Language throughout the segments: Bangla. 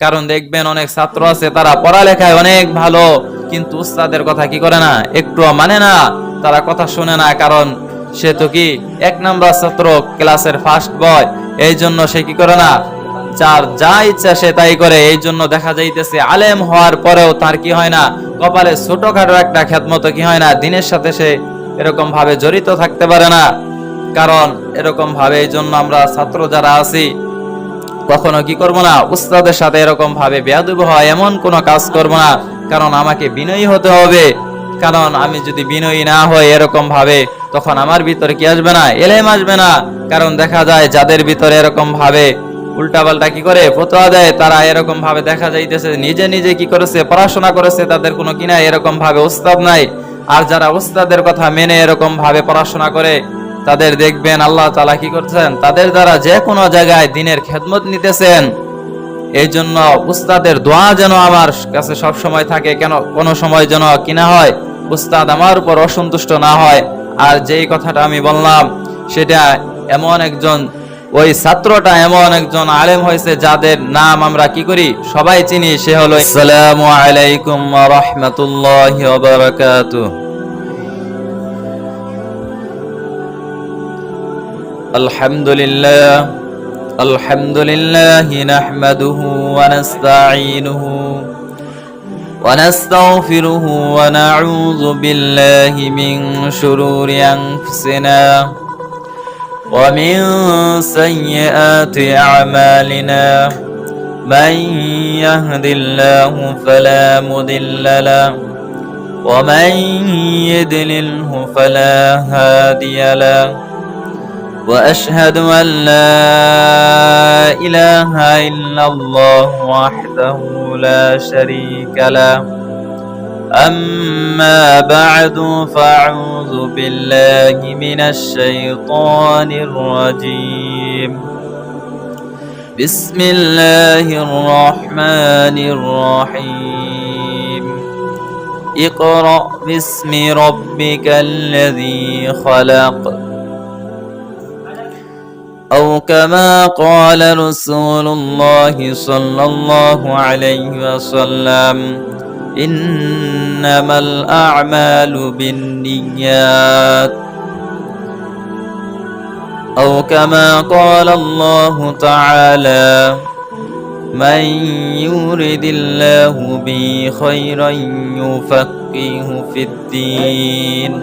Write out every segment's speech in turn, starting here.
কারণ দেখবেন অনেক ছাত্র আছে, তারা পড়ালেখায় অনেক ভালো, কিন্তু উস্তাদের কথা কি করে না? একটু মানে না, তারা কথা শুনে না, কারণ সে তো কি এক নাম্বার ছাত্র ক্লাসের ফার্স্ট বয় এই জন্য সে কি করে না? যার যা ইচ্ছা সে তাই করে, এই জন্য দেখা যাইতেছে আলেম হওয়ার পরেও তার কি হয় না? কপালে ছোটখাটো একটা খ্যাতমত কি হয় না? দিনের সাথে সে এরকম ভাবে জড়িত থাকতে পারে না। কারণ এরকম ভাবে এই জন্য আমরা ছাত্র যারা আছি কখনো কি করব না? উস্তাদের সাথে এরকম ভাবে বেয়াদুব হয়, এমন কোনো কাজ করব না। কারণ আমাকে বিনয়ী হতে হবে। কারণ আমি যদি বিনয়ী না হই এরকম ভাবে, তখন আমার ভিতরে কি আসবে না? এলেম আসবে না। কারণ দেখা যায় যাদের ভিতরে এরকম ভাবে উল্টাপাল্টা কি করে? ফতোয়া দেয়, তারা এরকম ভাবে দেখা যাইতেছে, নিজে নিজে কি করেছে, পড়াশোনা করেছে, তাদের কোনো কিনা এরকম ভাবে উস্তাদ নাই। আর যারা উস্তাদের কথা মেনে এরকম ভাবে পড়াশোনা করে তাদের দেখবেন আল্লাহ তালা কি করছেন তাদের দ্বারা যে কোনো জায়গায় দিনের খেদমত নিতেছেন। এই জন্য উস্তাদের দোয়া যেন আমার কাছে সব সময় থাকে, কেন কোনো সময় যেন কিনা হয়, উস্তাদ আমার উপর অসন্তুষ্ট না হয়। আর যেই কথাটা আমি বললাম, সেটা এমন একজন, ওই ছাত্রটা এমন একজন আলেম হয়েছে, যাদের নাম আমরা কি করি? সবাই চিনি, সে হলো আসসালামু আলাইকুম রাহমাতুল্লাহি বারাকাতুহু। الحمد لله الحمد لله نحمده ونستعينه ونستغفره ونعوذ بالله من شرور أنفسنا ومن سيئات أعمالنا. من يهد الله فلا مضل له ومن يدلله فلا هادي له. وأشهد أن لا إله إلا الله وحده لا شريك له. أما بعد فأعوذ بالله من الشيطان الرجيم. بسم الله الرحمن الرحيم. اقرأ باسم ربك الذي خلق. أو كما قال رسول الله صلى الله عليه وسلم إنما الأعمال بالنيات. أو كما قال الله تعالى من يورد الله به خيرا يفقهه في الدين.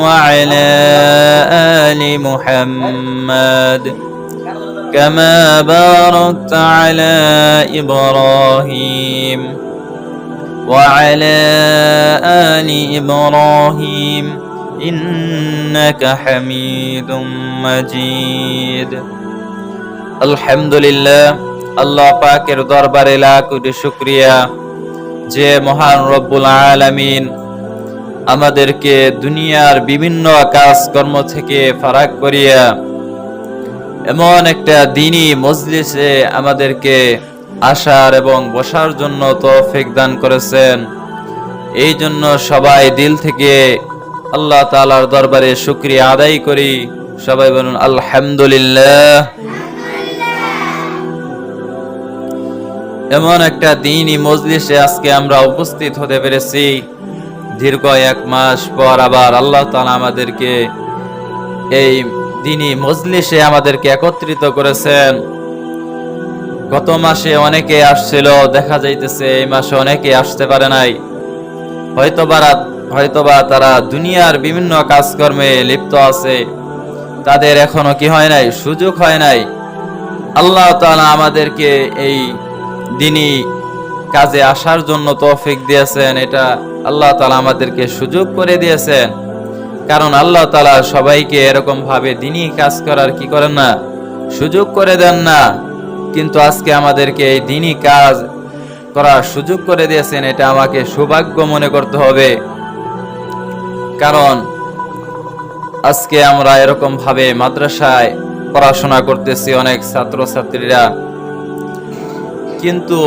وعلى آل محمد كما باركت على إبراهيم وعلى آل إبراهيم إنك حميد مجيد الحمد لله আল্লাহ পাকের দরবারে লাখ কোটি শুক্রিয়া যে মহান রব্বুল আলামিন আমাদেরকে দুনিয়ার বিভিন্ন কাজকর্ম থেকে ফারাক করিয়া এমন একটা দিনই মজলিসে আমাদেরকে আসার এবং বসার জন্য তৌফিক দান করেছেন। এই জন্য সবাই দিল থেকে আল্লাহ তাআলার দরবারে শুক্রিয়া আদায় করি। সবাই বলুন, আলহামদুলিল্লাহ। এমন একটা দিনই মজলিসে আজকে আমরা উপস্থিত হতে পেরেছি। দীর্ঘ এক মাস পর আবার আল্লাহ তাআলা আমাদেরকে এই দিনই মজলিসে আমাদেরকে একত্রিত করেছেন। গত মাসে অনেকে আসছিল, দেখা যাইতেছে এই মাসে অনেকে আসতে পারে নাই। হয়তোবা হয়তোবা তারা দুনিয়ার বিভিন্ন কাজকর্মে লিপ্ত আছে। তাদের এখনও কি হয় নাই? সুযোগ হয় নাই। আল্লাহ তাআলা আমাদেরকে এই দিনই কাজে আসার জন্য তৌফিক দিয়েছেন, এটা আল্লাহ তাআলা আমাদেরকে সুযোগ করে দিয়েছেন। কারণ আল্লাহ তাআলা সবাইকে এরকম ভাবে দিনই কাজ করার কি করেন না, সুযোগ করে দেন না। কিন্তু আজকে আমাদেরকে এই দিনই কাজ করার সুযোগ করে দিয়েছেন, এটা আমাকে সৌভাগ্য মনে করতে হবে। কারণ আজকে আমরা এরকম ভাবে মাদ্রাসায় পড়াশোনা করতেছি অনেক ছাত্রছাত্রীরা। কিন্তু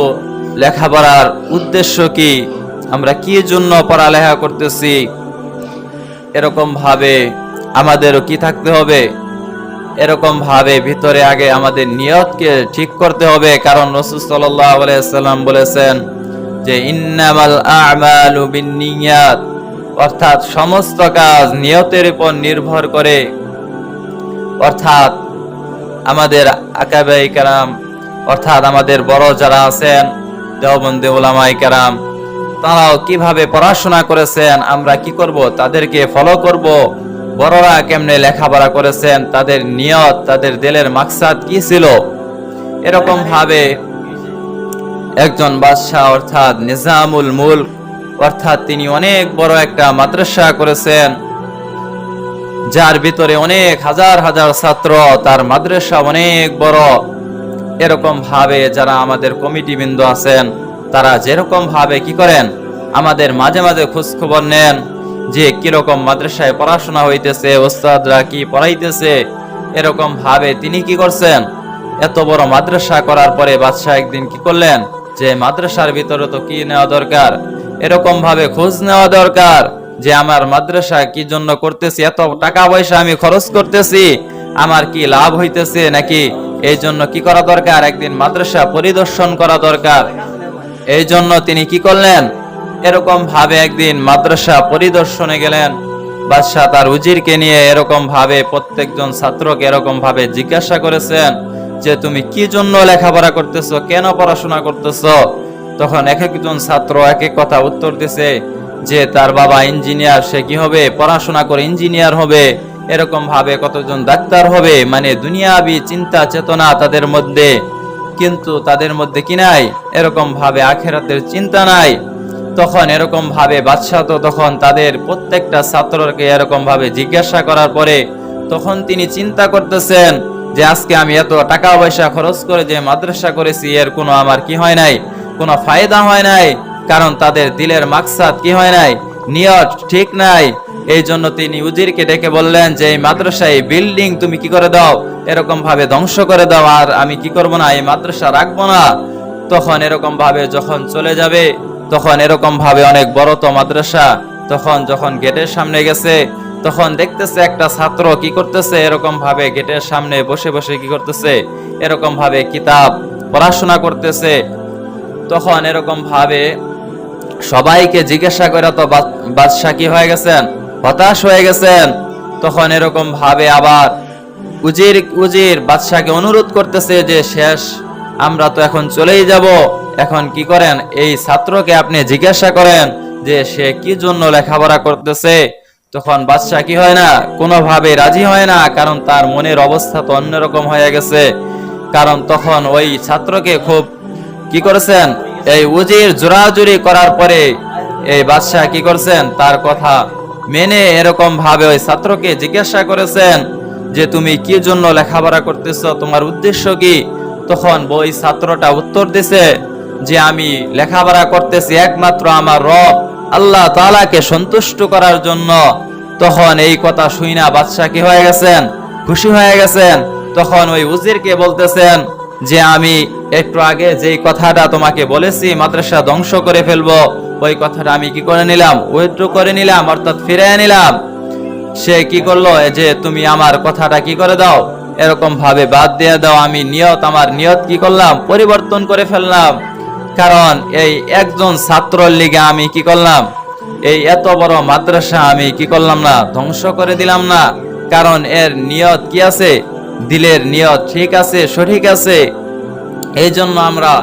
লেখাপড়ার উদ্দেশ্য কি? আমরা কি জন্য পড়ালেখা করতেছি? এরকম ভাবে আমাদেরও কি থাকতে হবে? এরকম ভাবে ভিতরে আগে আমাদের নিয়তকে ঠিক করতে হবে। কারণ রসুল সাল্লাল্লাহু আলাইহি সাল্লাম বলেছেন যে, ইন্নামাল আ'মালু বিন্নিয়াত। অর্থাৎ সমস্ত কাজ নিয়তের উপর নির্ভর করে। অর্থাৎ আমাদের আকাবাই কারাম, অর্থাৎ আমাদের বড় যারা আছেন দেওবন্দে ওলামাই কারাম, তারাও কীভাবে পড়াশোনা করেছেন, আমরা কি করব, তাদেরকে ফলো করব, বড়রা কেমনে লেখাপড়া করেছেন, তাদের নিয়ত, তাদের দিলের মাকসাদ কি ছিল? এরকম ভাবে একজন বাদশাহ অর্থাৎ নিজামুল মুল্ক, অর্থাৎ তিনি অনেক বড় একটা মাদ্রাসা করেছেন, যার ভিতরে অনেক হাজার হাজার ছাত্র, তার মাদ্রাসা অনেক বড়। এরকম ভাবে যারা আমাদের কমিটি বৃন্দ আছেন, তারা যেরকম ভাবে কি করেন? আমাদের মাঝে মাঝে খোঁজ খবর নেন যে কীরকম মাদ্রাসায় পড়াশোনা হইতেছে ওস্তাদরা কি পড়াইতেছে, এরকম ভাবে তিনি কি করছেন? এত বড় মাদ্রাসা করার পরে বাদশাহ একদিন কি করলেন? যে মাদ্রাসার ভিতরে তো কি নেওয়া দরকার? এরকম ভাবে খোঁজ নেওয়া দরকার যে আমার মাদ্রাসা কি জন্য করতেছি, এত টাকা পয়সা আমি খরচ করতেছি, আমার কি লাভ হইতেছে নাকি এই জন্য কি করা দরকার? একদিন মাদ্রাসা পরিদর্শন করা দরকার। এই জন্য তিনি কি করলেন? এরকম ভাবে একদিন মাদ্রাসা পরিদর্শনে গেলেন। বাদশাহ তার উজিরকে নিয়ে এরকম ভাবে প্রত্যেকজন ছাত্রকে এরকম ভাবে জিজ্ঞাসা করেছেন যে, তুমি কি জন্য লেখাপড়া করতেছো? কেন পড়াশোনা করতেছো? তখন এক একজন ছাত্র এক এক কথা উত্তর দিছে যে, তার বাবা ইঞ্জিনিয়ার, সে কি হবে? পড়াশোনা করে ইঞ্জিনিয়ার হবে। এরকম ভাবে কতজন ডাক্তার হবে মানে দুনিয়াবি চিন্তা চেতনা তাদের মধ্যে, কিন্তু তাদের মধ্যে কি নাই? এরকম ভাবে আখেরাতের চিন্তা নাই। তখন এরকম ভাবে বাদশাহ তো তখন তাদের প্রত্যেকটা ছাত্রকে এরকম ভাবে জিজ্ঞাসা করার পরে তখন তিনি চিন্তা করতেছেন যে আজকে আমি এত টাকা পয়সা খরচ করে যে মাদ্রাসা করেছি, এর কোনো আমার কি হয় নাই? কোনো ফায়দা হয় নাই? কারণ তাদের দিলের মাকসাদ কি হয় নাই? নিয়ত ঠিক নাই। এই জন্য তিনি উজিরকে ডেকে বললেন যে, এই মাদ্রাসায় বিল্ডিং তুমি কি করে দাও? এরকম ভাবে ধ্বংস করে দাও, আর আমি কি করব না? এই মাদ্রাসা রাখব না। তখন এরকম ভাবে যখন চলে যাবে, তখন এরকম ভাবে অনেক বড় তো মাদ্রাসা, তখন যখন গেটের সামনে গেছে, তখন দেখতেছে একটা ছাত্র কি করতেছে এরকম ভাবে গেটের সামনে বসে বসে কি করতেছে এরকম ভাবে কিতাব পড়াশোনা করতেছে। তখন এরকম ভাবে সবাইকে জিজ্ঞাসা করে, তো বাদ- বাদশাহ কি হয়ে গেছেন? হতাশ হয়ে গেছেন, তখন এরকম ভাবে আবার উজির উজির বাদশাকে অনুরোধ করতেছে যে, শেষ, আমরা তো এখন চলেই যাব। এখন কি করেন? এই ছাত্রকে আপনি জিজ্ঞাসা করেন যে, সে কি জন্য লেখাপড়া করতেছে? তখন বাদশাহ কি হয় না, কোনোভাবে রাজি হয় না, কারণ তার মনের অবস্থা তো অন্যরকম হয়ে গেছে। কারণ তখন ওই ছাত্রকে খুব কি করেছেন? এই উজির জোরাজুরি করার পরে এই বাদশাহ কি করছেন? তার কথা মেনে এরকম ভাবে ওই ছাত্রকে জিজ্ঞাসা করেছেন যে তুমি কি জন্য লেখাপড়া করতেছো? তোমার উদ্দেশ্য কি? তখন ওই ছাত্রটা উত্তর দিছে যে আমি লেখাপড়া করতেছি একমাত্র আমার রব, আল্লাহ তাআলাকে সন্তুষ্ট করার জন্য। তখন এই কথা শুই না বাদশাহ কি হয়ে গেছেন? খুশি হয়ে গেছেন। তখন ওই উজিরকে বলতেছেন যে আমি একটু আগে যেই কথাটা তোমাকে বলেছি মাদ্রাসা ধ্বংস করে ফেলব ওই কথাটা আমি কি করে নিলাম? উইথড্র করে নিলাম, অর্থাৎ ফিরে নিলাম। সে কি করল? যে তুমি আমার কথাটা কি করে দাও? এরকম ভাবে বাদ দিয়ে দাও। আমি নিয়ত, আমার নিয়ত কি করলাম? পরিবর্তন করে ফেললাম। কারণ এই একজন ছাত্রর লিগে আমি কি করলাম? এই এত বড় মাদ্রাসা আমি কি করলাম না? ধ্বংস করে দিলাম না। কারণ এর নিয়ত কি আছে? দিলের নিয়ত ঠিক আছে, সঠিক আছে। এই জন্য আমরা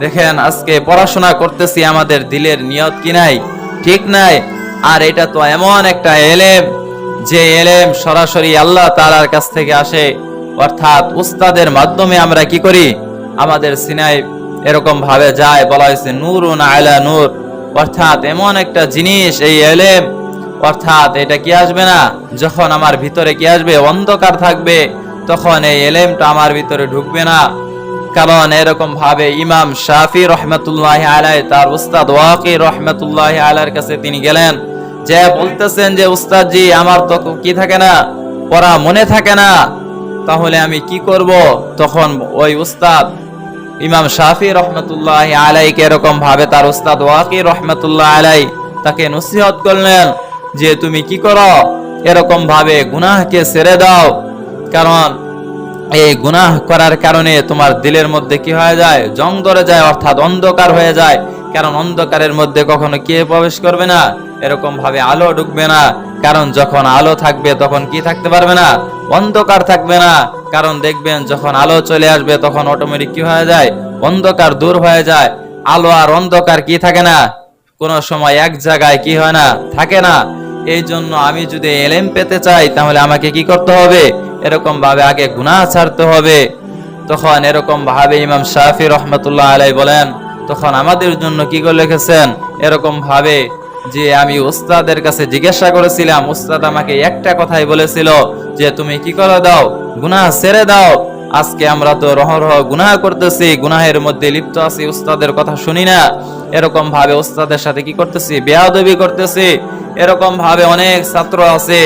দেখেন, আজকে পড়াশোনা করতেছি আমাদের দিলের নিয়ত কি নাই? ঠিক নাই। আর এটা তো এমন একটা এলেম, যে এলেম সরাসরি আল্লাহ তাআলার কাছ থেকে আসে। অর্থাৎ উস্তাদের মাধ্যমে আমরা কি করি? আমাদের সিনাই এরকম ভাবে যায়, বলা হয়েছে, নূরুন আলা নূর। অর্থাৎ এমন একটা জিনিস, এই এলেম, অর্থাৎ এটা কি আসবে না? যখন আমার ভিতরে কি আসবে? অন্ধকার থাকবে। তখন এই এলেমটা আমার ভিতরে ঢুকবে না। কারণ এরকম ভাবে ইমাম শাফি রহমতুল্লাহ আলাই তার উস্তাদ ওয়াকি রহমতুল্লাহ আলার কাছে তিনি গেলেন। যে বলতেছেন যে উস্তাদ জি আমার তো কি থাকে না? পড়া মনে থাকে না। তাহলে আমি কি করব? তখন ওই উস্তাদ ইমাম শাফি রহমতুল্লাহ আলাইকে এরকম ভাবে তার উস্তাদ ওয়াকি রহমতুল্লাহ আলাই তাকে নসিহত করলেন যে, তুমি কি করো? এরকম ভাবে গুনাহকে ছেড়ে দাও। কারণ এই গুনাহ করার কারণে তোমার দিলের মধ্যে কি হয়ে যায়? জং ধরে যায়, অর্থাৎ অন্ধকার হয়ে যায়। কারণ অন্ধকারের মধ্যে কখনো কে প্রবেশ করবে না? এরকম ভাবে আলো ঢুকবে না। কারণ যখন আলো থাকবে, তখন কি থাকতে পারবে না? অন্ধকার থাকবে না। কারণ দেখবেন, যখন আলো চলে আসবে, তখন অটোমেটিক কি হয়ে যায়? অন্ধকার দূর হয়ে যায়। আলো আর অন্ধকার কি থাকে না? কোন সময় এক জায়গায় কি হয় না? থাকে না। এই জন্য আমি যদি এলেম পেতে চাই, তাহলে আমাকে কি করতে হবে? এরকম ভাবে আগে গুনাহ ছাড়তে হবে। তখন এরকম ভাবে ইমাম শাফি রহমতুল্লাহ আলাই বলেন, তখন আমাদের জন্য কি করে লিখেছেন? এরকম ভাবে যে আমি উস্তাদের কাছে জিজ্ঞাসা করেছিলাম, উস্তাদ আমাকে একটা কথাই বলেছিল যে, তুমি কি করে দাও? গুনাহ ছেড়ে দাও। আজকে আমরা তো রহ রহ গুনাহ করতেছি, গুনাহের মধ্যে লিপ্ত আছি, উস্তাদের কথা শুনি না। এরকম ভাবে উস্তাদের সাথে কি করতেছি? বেয়াদবি করতেছি। এরকম ভাবে অনেক ছাত্র আছে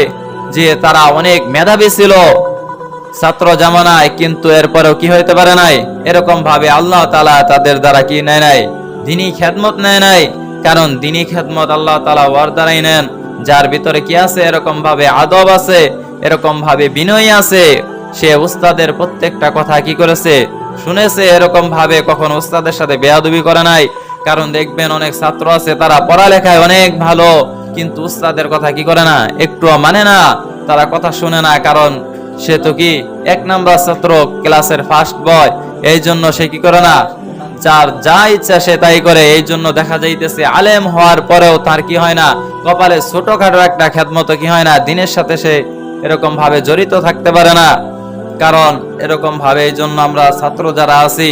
যে তারা অনেক মেধাবী ছিল। ছাত্র জামানায় কিন্তু এরপরেও কি হইতে পারে নাই? এরকম ভাবে আল্লাহ তালা তাদের দ্বারা কি নেয় নাই? দিনী খেদমত নেয় নাই। কারণ দিনী খেদমত আল্লাহ তালা ওয়ার দ্বারাই নেন। যার ভিতরে কি আছে? এরকম ভাবে আদব আছে, এরকম ভাবে বিনয় আছে। সে উস্তাদের প্রত্যেকটা কথা কি করেছে? শুনেছে, এরকম ভাবে কখন উস্তাদের সাথে বেয়াদবি করে নাই। কারণ দেখবেন অনেক ছাত্র আছে, তারা পড়ালেখায় অনেক ভালো। কিন্তু উস্তাদের কথা কি করে না? একটুও মানে না। তারা কথা শুনে না, কারণ সে তো কি এক নাম্বার ছাত্র ক্লাসের ফার্স্ট বয় এই জন্য সে কি করে না? যার যা ইচ্ছা সে তাই করে। এই জন্য দেখা যাইতেছে আলেম হওয়ার পরেও তার কি হয় না? কপালে ছোটখাটো একটা খেদমত কি হয় না? দিনের সাথে সে এরকম ভাবে জড়িত থাকতে পারে না। কারণ এরকম ভাবে এই জন্য আমরা ছাত্র যারা আছি,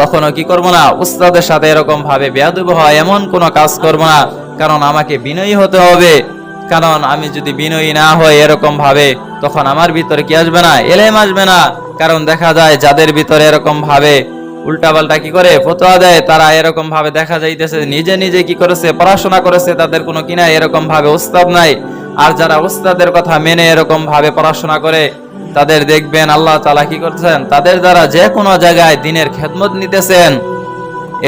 কখনো কি করব না? উস্তাদের সাথে এরকম ভাবে বেয়াদব হয়, এমন কোনো কাজ করব না। কারণ আমাকে বিনয়ী হতে হবে। কারণ আমি যদি বিনয়ী না হই এরকম ভাবে, তখন আমার ভিতরে কি আসবে না? এলেম আসবে না। কারণ দেখা যায় যাদের ভিতরে এরকম ভাবে উল্টাপাল্টা কি করে ফতোয়া দেয়, তারা এরকম ভাবে দেখা যাইতেছে, নিজে নিজে কি করেছে, পড়াশোনা করেছে, তাদের কোনো কিনা এরকম ভাবে উস্তাদ নাই। আর যারা উস্তাদের কথা মেনে এরকম ভাবে পড়াশোনা করে, তাদের দেখবেন আল্লাহ তালা কি করছেন? তাদের দ্বারা যে কোনো জায়গায় দিনের খেদমত নিতেছেন।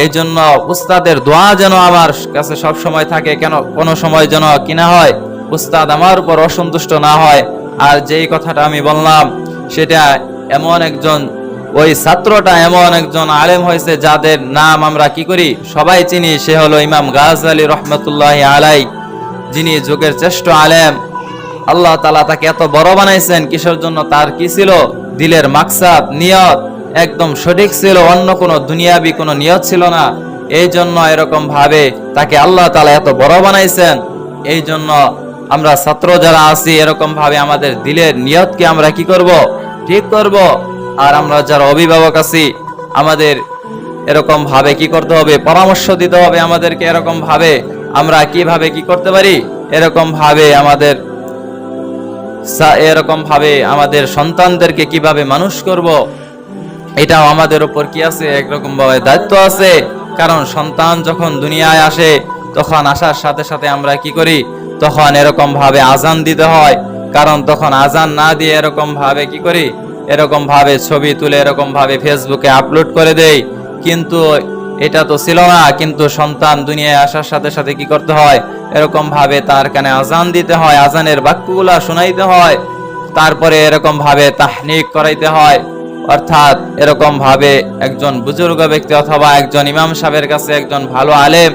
এই জন্য উস্তাদের দোয়া যেন আমার কাছে সব সময় থাকে। কেন, কোনো সময় যেন কিনা হয়, উস্তাদ আমার উপর অসন্তুষ্ট না হয়। আর যেই কথাটা আমি বললাম, সেটা এমন একজন, ওই ছাত্রটা এমন একজন আলেম হয়েছে, যাদের নাম আমরা কি করি? সবাই চিনি, সে হলো ইমাম গাজ আলী রহমতুল্লাহ আলাই যিনি যুগের শ্রেষ্ঠ আলেম। আল্লাহ তালা তাকে এত বড় বানাইছেন, কিসের জন্য তার কি ছিল? দিলের মাকসাদ, নিয়ত। একদম সঠিক ছিল, অন্য কোনো দুনিয়াবি কোনো নিয়ত ছিল না। এই জন্য এরকম ভাবে তাকে আল্লাহ তালা এত বড় বানাইছেন। এই জন্য আমরা ছাত্র যারা আছি, এরকম ভাবে আমাদের দিলের নিয়তকে আমরা কি করব? ঠিক করব। আর আমরা যারা অভিভাবক আছি, আমাদের এরকম ভাবে কি করতে হবে? পরামর্শ দিতে হবে আমাদেরকে এরকম ভাবে। আমরা কীভাবে কি করতে পারি? এরকম ভাবে আমাদের এরকম ভাবে আমাদের সন্তানদেরকে কীভাবে মানুষ করব? এটাও আমাদের উপর কি আছে? একরকম ভাবে দায়িত্ব আছে। কারণ সন্তান যখন দুনিয়ায় আসে, তখন আসার সাথে সাথে আমরা কি করি? তখন এরকম ভাবে আজান দিতে হয়। কারণ তখন আজান না দিয়ে এরকম ভাবে কি করি? এরকম ভাবে ছবি তুলে এরকম ভাবে ফেসবুকে আপলোড করে দেই। কিন্তু এটা তো ছিল না। কিন্তু সন্তান দুনিয়ায় আসার সাথে সাথে কি করতে হয়? এরকম ভাবে তার কানে আজান দিতে হয়। আজানের বাক্যগুলা শোনাইতে হয়। তারপরে এরকম ভাবে তাহনিক করাইতে হয়। অর্থাৎ এরকম ভাবে একজন বুজুর্গ ব্যক্তি অথবা একজন ইমাম সাহেবের কাছে একজন ভালো আলেম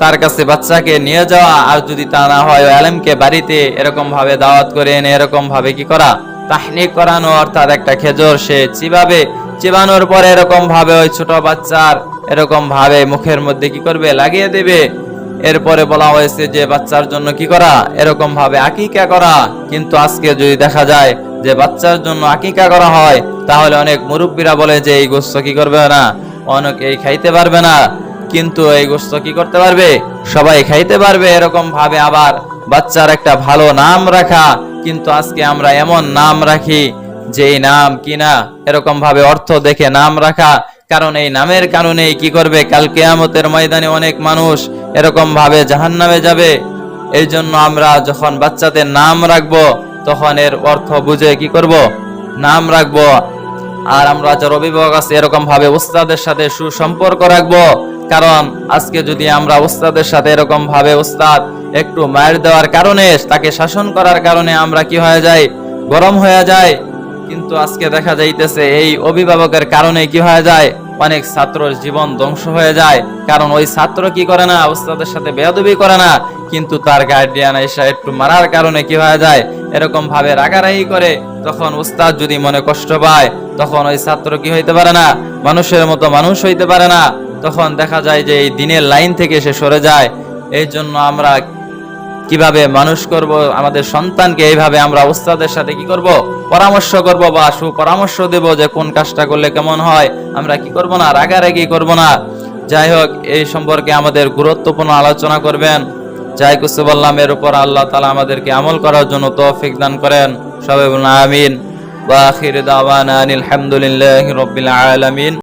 তার কাছে বাচ্চাকে নিয়ে যাওয়া আর যদি তা না হয় আলেমকে বাড়িতে এরকম ভাবে দাওয়াত করে এনে এরকম ভাবে কি করা? তাহনিক করানো অর্থাৎ একটা খেজুর সে চিবাবে। চিবানোর পরে এরকম ভাবে ওই ছোট বাচ্চার এরকম ভাবে মুখের মধ্যে কি করবে? লাগিয়ে দেবে। এরপরে বলা হয়েছে যে বাচ্চার জন্য কি করা? এরকম ভাবে আকিকা করা। কিন্তু আজকে যদি দেখা যায় যে বাচ্চার জন্য আকিকা করা হয়, তাহলে অনেক মুরব্বীরা বলে যে এই গোস্ত কি করবে না? অনেক এই খাইতে পারবে না, কিন্তু এই গোস্ত কি করতে পারবে? সবাই খাইতে পারবে, এরকম ভাবে আবার বাচ্চার একটা ভালো নাম রাখা, কিন্তু আজকে আমরা এমন নাম রাখি যে নাম কি না এরকম ভাবে অর্থ দেখে নাম রাখা, কারণ এই নামের কারণেই কি করবে? কাল কেয়ামতের ময়দানে অনেক মানুষ এরকম ভাবে জাহান্নামে যাবে। এই জন্য আমরা যখন বাচ্চাদের নাম রাখব তখন এর অর্থ বুঝে কি করব? নাম রাখব। আর আমরা যারা অভিভাবক আছে এরকম ভাবে উস্তাদের সাথে সুসম্পর্ক রাখব। কারণ আজকে যদি আমরা উস্তাদের সাথে এরকম ভাবে উস্তাদ একটু মায়ের দেওয়ার কারণে, তাকে শাসন করার কারণে আমরা কি হয়ে যাই? গরম হয়ে যায় কিন্তু আজকে দেখা যাইতেছে, এই অভিভাবকের কারণে কি হয়ে যায়? অনেক ছাত্রর জীবন ধ্বংস হয়ে যায়। কারণ ওই ছাত্র কি করে না, উস্তাদের সাথে বেয়াদবি করে না, কিন্তু তার গার্ডিয়ান এসে একটু মারার কারণে কি হয়ে যায়? এরকম ভাবে রাগারাগি করে, তখন উস্তাদ যদি মনে কষ্ট পায়, তখন ওই ছাত্র কি হইতে পারে না? মানুষের মতো মানুষ হইতে পারে না। তখন দেখা যায় যে এই দিনের লাইন থেকে সে সরে যায়। এই জন্য আমরা কীভাবে মানুষ করব, আমাদের সন্তানকে এইভাবে আমরা উস্তাদের সাথে কি করব? পরামর্শ করব বা সুপরামর্শ দেব যে কোন কাজটা করলে কেমন হয়। আমরা কি করব না? রাগারাগি করব না। যাই হোক, এই সম্পর্কে আমাদের গুরুত্বপূর্ণ আলোচনা করবেন। বললাম, এর উপর আল্লাহ তালা আমাদেরকে আমল করার জন্য তৌফিক দান করেন। সবাই বলুন, আমিন। আখির দাওয়ানা আনিল হামদুলিল্লাহ রাব্বিল আলামিন।